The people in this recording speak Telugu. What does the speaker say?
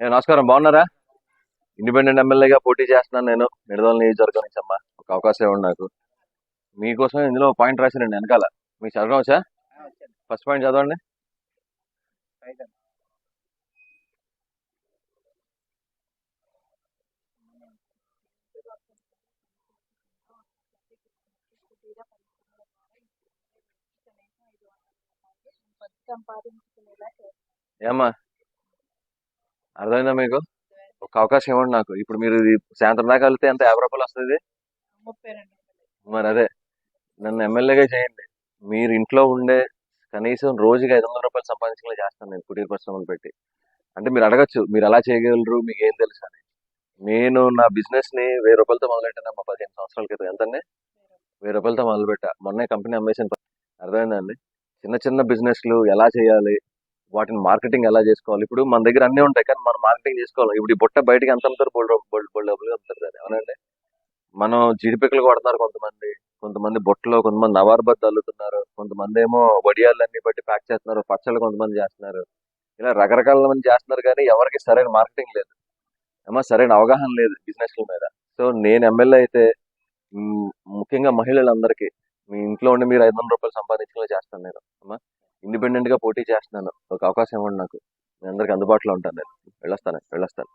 ఏ, నమస్కారం. బాగున్నారా? ఇండిపెండెంట్ ఎమ్మెల్యేగా పోటీ చేస్తున్నాను నేను. నిడదల నియోజకవర్గం నుంచి అమ్మా. ఒక అవకాశం ఇవ్వండి నాకు. మీకోసం ఇందులో పాయింట్ రాశానండి వెనకాల. మీకు చదవడం వచ్చా? ఫస్ట్ పాయింట్ చదవండి. సంపాదించుకునేలా ఏమ్మా అర్థమైందా మీకు? ఒక అవకాశం ఇవ్వండి నాకు. ఇప్పుడు మీరు ఇది సాయంత్రం దాకా వెళ్తే ఎంత యాభై రూపాయలు వస్తుంది. మరి అదే. నన్ను ఎమ్మెల్యేగా చేయండి. మీరు ఇంట్లో ఉండే కనీసం రోజుకి ఐదు వందల రూపాయలు సంపాదించేలా చేస్తాను నేను కుటీర పరిశ్రమలు పెట్టి. అంటే మీరు అడగచ్చు మీరు ఎలా చేయగలరు మీకు ఏం తెలుసు అని. నేను నా బిజినెస్ని వెయ్యి రూపాయలతో మొదలెట్టానమ్మా పదిహేను సంవత్సరాల క్రితం. ఎంతండి? వెయ్యి రూపాయలతో మొదలుపెట్టా. మొన్నే కంపెనీ అమ్మేసాను అర్థమైందండి చిన్న చిన్న బిజినెస్లు ఎలా చేయాలి? వాటిని మార్కెటింగ్ ఎలా చేసుకోవాలి? ఇప్పుడు మన దగ్గర అన్నీ ఉంటాయి కానీ మనం మార్కెటింగ్ చేసుకోవాలి. ఇప్పుడు ఈ బుట్ట బయటకి ఎంత అమ్ముతారు? బోల్డ్ బోల్డ్ బోల్డ్ డబ్బులు అమ్ముతారు కదా అవునండి? మనం జీడిపిక్కలు కొడుతున్నారు కొంతమంది. కొంతమంది బుట్టలో కొంతమంది నవార్బత్ అల్లుతున్నారు. కొంతమంది ఏమో వడియాలన్నీ బట్టి ప్యాక్ చేస్తున్నారు. పచ్చళ్ళు కొంతమంది చేస్తున్నారు. ఇలా రకరకాల మంది చేస్తున్నారు కానీ ఎవరికి సరైన మార్కెటింగ్ లేదు. ఏమో సరైన అవగాహన లేదు బిజినెస్ల మీద. సో నేను ఎమ్మెల్యే అయితే ముఖ్యంగా మహిళలందరికీ మీ ఇంట్లో ఉండి మీరు ఐదు వందల రూపాయలు సంపాదించేలా చేస్తాను నేను. అమ్మా. ఇండిపెండెంట్గా పోటీ చేస్తున్నాను. ఒక అవకాశం ఇవ్వండి నాకు. నేను అందరికి అందుబాటులో ఉంటాను నేను. వెళ్ళొస్తాను వెళ్ళొస్తాను.